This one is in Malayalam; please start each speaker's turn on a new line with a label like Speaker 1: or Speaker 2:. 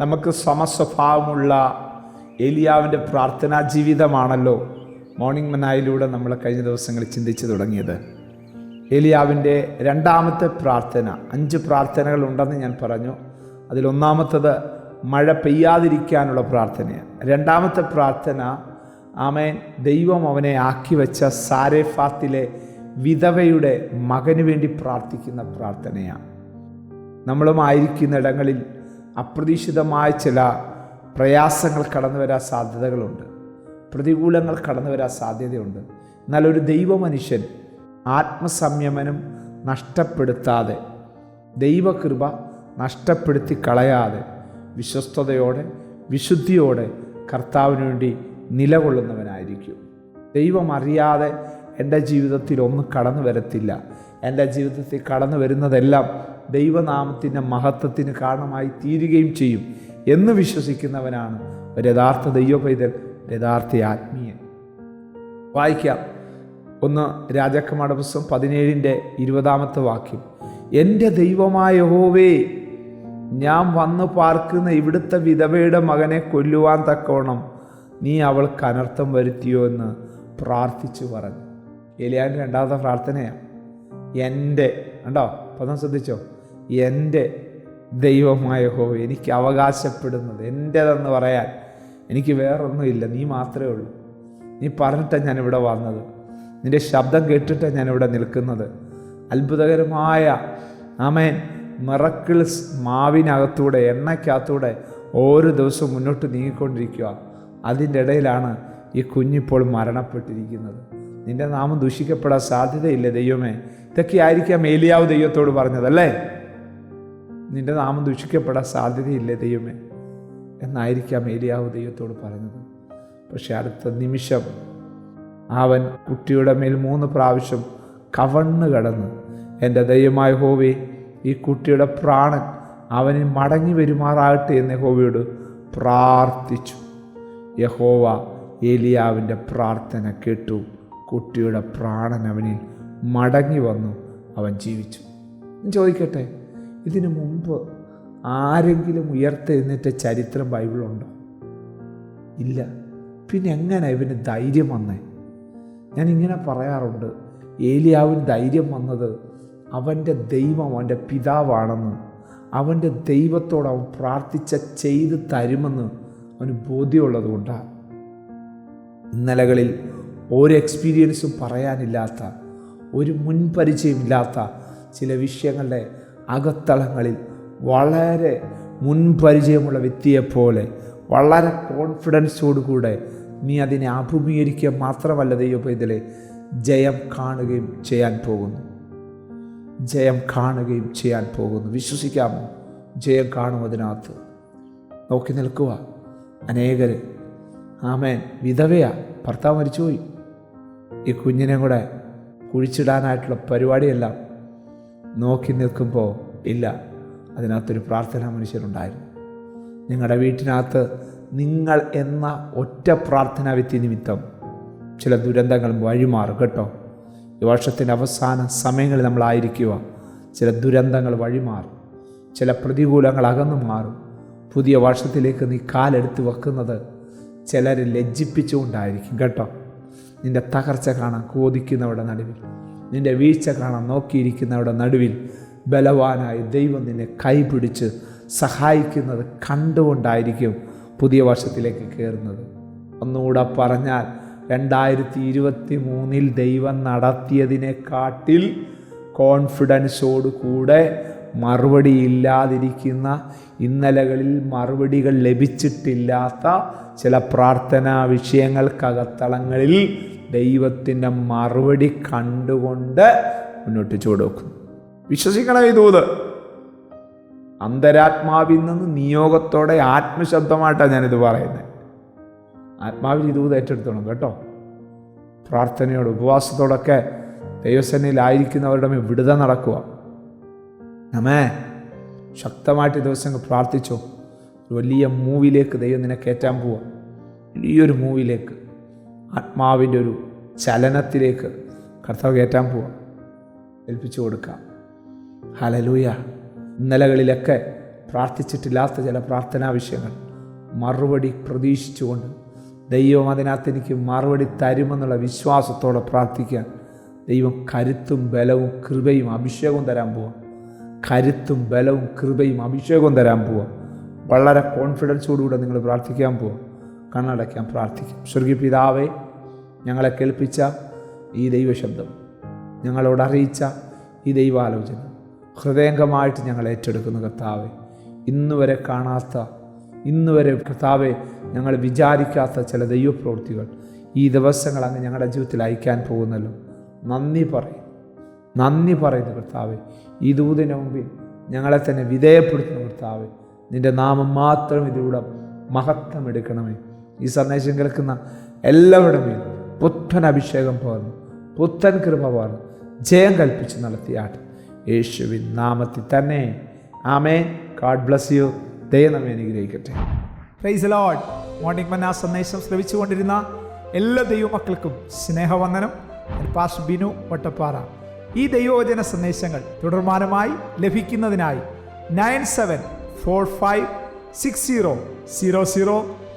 Speaker 1: നമുക്ക് സമസ്വഭാവമുള്ള ഏലിയാവിന്റെ പ്രാർത്ഥനാ ജീവിതമാണല്ലോ മോർണിംഗ് മനായിലൂടെ നമ്മൾ കഴിഞ്ഞ ദിവസങ്ങളിൽ ചിന്തിച്ചു തുടങ്ങിയത്. ഏലിയാവിന്റെ രണ്ടാമത്തെ പ്രാർത്ഥന അഞ്ച് പ്രാർത്ഥനകൾ ഉണ്ടെന്ന് ഞാൻ പറഞ്ഞു. അതിലൊന്നാമത്തത് മഴ പെയ്യാതിരിക്കാനുള്ള പ്രാർത്ഥനയാണ്. രണ്ടാമത്തെ പ്രാർത്ഥന ആമേൻ ദൈവം അവനെ ആക്കി വെച്ച സാരേഫാത്തിലെ വിധവയുടെ മകന് വേണ്ടി പ്രാർത്ഥിക്കുന്ന പ്രാർത്ഥനയാണ്. നമ്മളുമായിരിക്കുന്ന ഇടങ്ങളിൽ അപ്രതീക്ഷിതമായ ചില പ്രയാസങ്ങൾ കടന്നു വരാൻ സാധ്യതകളുണ്ട്. പ്രതികൂലങ്ങൾ കടന്നു വരാൻ സാധ്യതയുണ്ട്. എന്നാൽ ഒരു ദൈവമനുഷ്യൻ ആത്മസംയമനം നഷ്ടപ്പെടുത്താതെ ദൈവകൃപ നഷ്ടപ്പെടുത്തി കളയാതെ വിശ്വസ്തയോടെ വിശുദ്ധിയോടെ കർത്താവിന് വേണ്ടി നിലകൊള്ളുന്നവനായിരിക്കും. ദൈവം അറിയാതെ എന്റെ ജീവിതത്തിൽ ഒന്നും കടന്നു വരത്തില്ല. എന്റെ ജീവിതത്തിൽ കടന്നു വരുന്നതെല്ലാം ദൈവനാമത്തിന്റെ മഹത്വത്തിന് കാരണമായി തീരുകയും ചെയ്യും എന്ന് വിശ്വസിക്കുന്നവനാണ് ഒരു യഥാർത്ഥ ദൈവ പൈതൽ യഥാർത്ഥ ആത്മീയൻ. വായിക്കാം. ഒന്ന് രാജാക്കന്മാരുടെ പുസ്തകം പതിനേഴിന്റെ ഇരുപതാമത്തെ വാക്യം. എന്റെ ദൈവമായ ഹോവേ ഞാൻ വന്ന് പാർക്കുന്ന ഇവിടുത്തെ വിധവയുടെ മകനെ കൊല്ലുവാൻ തക്കോണം നീ അവൾക്ക് അനർത്ഥം വരുത്തിയോ എന്ന് പ്രാർത്ഥിച്ചു പറഞ്ഞു. എലിയാന്റെ രണ്ടാമത്തെ പ്രാർത്ഥനയാണ്. എന്റെ കണ്ടോ? പദം ശ്രദ്ധിച്ചോ. എന്റെ ദൈവമായ ഹോ എനിക്ക് അവകാശപ്പെടുന്നത് എന്റെതെന്ന് പറയാൻ എനിക്ക് വേറൊന്നുമില്ല. നീ മാത്രമേ ഉള്ളൂ. നീ പറഞ്ഞിട്ടാണ് ഞാനിവിടെ വന്നത്. നിന്റെ ശബ്ദം കേട്ടിട്ടാണ് ഞാനിവിടെ നിൽക്കുന്നത്. അത്ഭുതകരമായ ആമേൻ മിറക്കിൾസ് മാവിനകത്തൂടെ എണ്ണയ്ക്കകത്തൂടെ ഓരോ ദിവസവും മുന്നോട്ട് നീങ്ങിക്കൊണ്ടിരിക്കുക. അതിന്റെ ഇടയിലാണ് ഈ കുഞ്ഞിപ്പോൾ മരണപ്പെട്ടിരിക്കുന്നത്. നിന്റെ നാമം ദൂഷിക്കപ്പെടാൻ സാധ്യതയില്ല ദൈവമേ. ഇതൊക്കെ ആയിരിക്കാം ഏലിയാവ് ദൈവത്തോട് പറഞ്ഞതല്ലേ? നിന്റെ നാമം ദൂഷിക്കപ്പെടാൻ സാധ്യതയില്ല ദൈവമേ. എന്നായിരിക്കാം ഏലിയാവ് ദൈവത്തോട് പറഞ്ഞത്. പക്ഷെ അടുത്ത നിമിഷം അവൻ കുട്ടിയുടെ മേൽ മൂന്ന് പ്രാവശ്യം കവണ്ണ് കടന്ന് എന്റെ ദൈവമായ ഹോവി ഈ കുട്ടിയുടെ പ്രാണൻ അവന് മടങ്ങി വരുമാറാകട്ടെ എന്ന് യഹോവയോട് പ്രാർത്ഥിച്ചു. യഹോവ ഏലിയാവിന്റെ പ്രാർത്ഥന കേട്ടു. കുട്ടിയുടെ പ്രാണൻ അവനിൽ മടങ്ങി വന്നു. അവൻ ജീവിച്ചു. ചോദിക്കട്ടെ ഇതിനു മുമ്പ് ആരെങ്കിലും ഉയർത്തെഴുന്നേറ്റ ചരിത്രം ബൈബിളുണ്ടോ ഇല്ല. പിന്നെ എങ്ങനെ ഇവന് ധൈര്യം വന്നേ? ഞാൻ ഇങ്ങനെ പറയാറുണ്ട് ഏലിയാവിന് ധൈര്യം വന്നത് അവന്റെ ദൈവം അവന്റെ പിതാവാണെന്ന്. അവന്റെ ദൈവത്തോട് അവൻ പ്രാർത്ഥിച്ച ചെയ്ത് തരുമെന്ന് അവന് ബോധ്യമുള്ളത് കൊണ്ടാണ് ഇന്നലകളിൽ ഒരു എക്സ്പീരിയൻസും പറയാനില്ലാത്ത ഒരു മുൻപരിചയമില്ലാത്ത ചില വിഷയങ്ങളുടെ അകത്തളങ്ങളിൽ വളരെ മുൻപരിചയമുള്ള വ്യക്തിയെപ്പോലെ വളരെ കോൺഫിഡൻസോടുകൂടെ നീ അതിനെ അഭിമുഖീകരിക്കുക മാത്രമല്ല ദൈവപൈതലെ ജയം കാണുകയും ചെയ്യാൻ പോകുന്നു. ജയം കാണുകയും ചെയ്യാൻ പോകുന്നു. വിശ്വസിക്കാമോ? ജയം കാണും അതിനകത്ത്. നോക്കി നിൽക്കുക. അനേകർ ആമേൻ. വിധവയാ. ഭർത്താവ് മരിച്ചുപോയി. ഈ കുഞ്ഞിനെ കൂടെ കുഴിച്ചിടാനായിട്ടുള്ള പരിപാടിയെല്ലാം നോക്കി നിൽക്കുമ്പോൾ ഇല്ല. അതിനകത്തൊരു പ്രാർത്ഥനാ മനുഷ്യരുണ്ടായിരുന്നു. നിങ്ങളുടെ വീട്ടിനകത്ത് നിങ്ങൾ എന്ന ഒറ്റ പ്രാർത്ഥനാ വ്യക്തി നിമിത്തം ചില ദുരന്തങ്ങൾ വഴിമാറും കേട്ടോ. ഈ വർഷത്തിന്റെ അവസാന സമയങ്ങളിൽ നമ്മളായിരിക്കുക ചില ദുരന്തങ്ങൾ വഴിമാറും. ചില പ്രതികൂലങ്ങൾ അകന്നു മാറും. പുതിയ വർഷത്തിലേക്ക് നീ കാലെടുത്ത് വെക്കുന്നത് ചിലരെ ലജ്ജിപ്പിച്ചുകൊണ്ടായിരിക്കും കേട്ടോ. നിന്റെ തകർച്ച കാണാൻ കോതിക്കുന്നവരുടെ നടുവിൽ നിന്റെ വീഴ്ച കാണാൻ നോക്കിയിരിക്കുന്നവരുടെ നടുവിൽ ബലവാനായി ദൈവം നിന്നെ കൈപിടിച്ച് സഹായിക്കുന്നത് കണ്ടുകൊണ്ടായിരിക്കും പുതിയ വർഷത്തിലേക്ക് കയറുന്നത്. ഒന്നുകൂടെ പറഞ്ഞാൽ രണ്ടായിരത്തി ഇരുപത്തി മൂന്നിൽ ദൈവം നടത്തിയതിനെക്കാട്ടിൽ കോൺഫിഡൻസോട് കൂടെ മറുപടി ഇല്ലാതിരിക്കുന്ന ഇന്നലകളിൽ മറുപടികൾ ലഭിച്ചിട്ടില്ലാത്ത ചില പ്രാർത്ഥനാ വിഷയങ്ങൾക്കകത്തളങ്ങളിൽ ദൈവത്തിന്റെ മറുപടി കണ്ടുകൊണ്ട് മുന്നോട്ട് ചുവടുവെക്കും വിശ്വസിക്കണം ഈ ദൂത്. അന്തരാത്മാവിൽ നിന്ന് നിയോഗത്തോടെ ആത്മശബ്ദമായിട്ടാണ് ഞാനിത് പറയുന്നത്. ആത്മാവിൽ ഈ ദൂത് ഏറ്റെടുത്തോണം കേട്ടോ. പ്രാർത്ഥനയോട് ഉപവാസത്തോടൊക്കെ ദൈവസേനയിലായിരിക്കുന്നവരുടെ മേൽ വിടുത നടക്കുക. നമ്മേ ശക്തമായിട്ട് ഈ ദിവസം പ്രാർത്ഥിച്ചോ. വലിയ മൂവിലേക്ക് ദൈവം നിന്നെ കയറ്റാൻ പോവുക വലിയൊരു മൂവിലേക്ക്. ആത്മാവിന്റെ ഒരു ചലനത്തിലേക്ക് കർത്താവ് കയറ്റാൻ പോവാം. ഏൽപ്പിച്ചു കൊടുക്കാം. ഹലലൂയ ഇന്നലകളിലൊക്കെ പ്രാർത്ഥിച്ചിട്ടില്ലാത്ത ചില പ്രാർത്ഥനാ വിഷയങ്ങൾ മറുപടി പ്രതീക്ഷിച്ചുകൊണ്ട് ദൈവം അതിനകത്ത് എനിക്ക് മറുപടി തരുമെന്നുള്ള വിശ്വാസത്തോടെ പ്രാർത്ഥിക്കാൻ ദൈവം കരുത്തും ബലവും കൃപയും അഭിഷേകവും തരാൻ പോവാം. കരുത്തും ബലവും കൃപയും അഭിഷേകവും തരാൻ പോവാം. വളരെ കോൺഫിഡൻസോടുകൂടെ നിങ്ങൾ പ്രാർത്ഥിക്കാൻ പോവാം. കണ്ണടയ്ക്കാൻ പ്രാർത്ഥിക്കും. സ്വർഗീയ പിതാവെ ഞങ്ങളെ കേൾപ്പിച്ച ഈ ദൈവശബ്ദം ഞങ്ങളോട് അറിയിച്ച ഈ ദൈവാലോചന ഹൃദയംഗമായിട്ട് ഞങ്ങൾ ഏറ്റെടുക്കുന്ന കർത്താവെ. ഇന്ന് വരെ കാണാത്ത ഇന്ന് വരെ കർത്താവെ ഞങ്ങൾ വിചാരിക്കാത്ത ചില ദൈവപ്രവൃത്തികൾ ഈ ദിവസങ്ങൾ അങ്ങ് ഞങ്ങളുടെ ജീവിതത്തിൽ അയക്കാൻ പോകുന്നല്ലോ. നന്ദി പറയും. നന്ദി പറയുന്നു കർത്താവെ. ഈ ദൂതിന് മുമ്പിൽ ഞങ്ങളെ തന്നെ വിധേയപ്പെടുത്തുന്ന കർത്താവെ. നിന്റെ നാമം മാത്രം ഇതിലൂടെ മഹത്വം എടുക്കണമേ. ഈ സന്ദേശം കേൾക്കുന്ന എല്ലാവരുടെ മേലും പുത്തൻ അഭിഷേകം പകർന്നു പുത്തൻ കൃപ പകർന്നു ജയം കൽപ്പിച്ച് നടത്തിയാട്ട് യേശുവിൻ നാമത്തിൽ തന്നെ. ആമേ ഗാഡ് ബ്ലസ് യു ദൈവം അനുഗ്രഹിക്കട്ടെ.
Speaker 2: പ്രൈസ് ലോഡ് മോർണിംഗ് മന്ന സന്ദേശം ശ്രവിച്ചുകൊണ്ടിരുന്ന എല്ലാ ദൈവമക്കൾക്കും സ്നേഹവന്ദനം. പാസ് ബിനു വട്ടപ്പാറ. ഈ ദൈവവചന സന്ദേശങ്ങൾ തുടർമാനമായി ലഭിക്കുന്നതിനായി nine seven four five six zero zero zero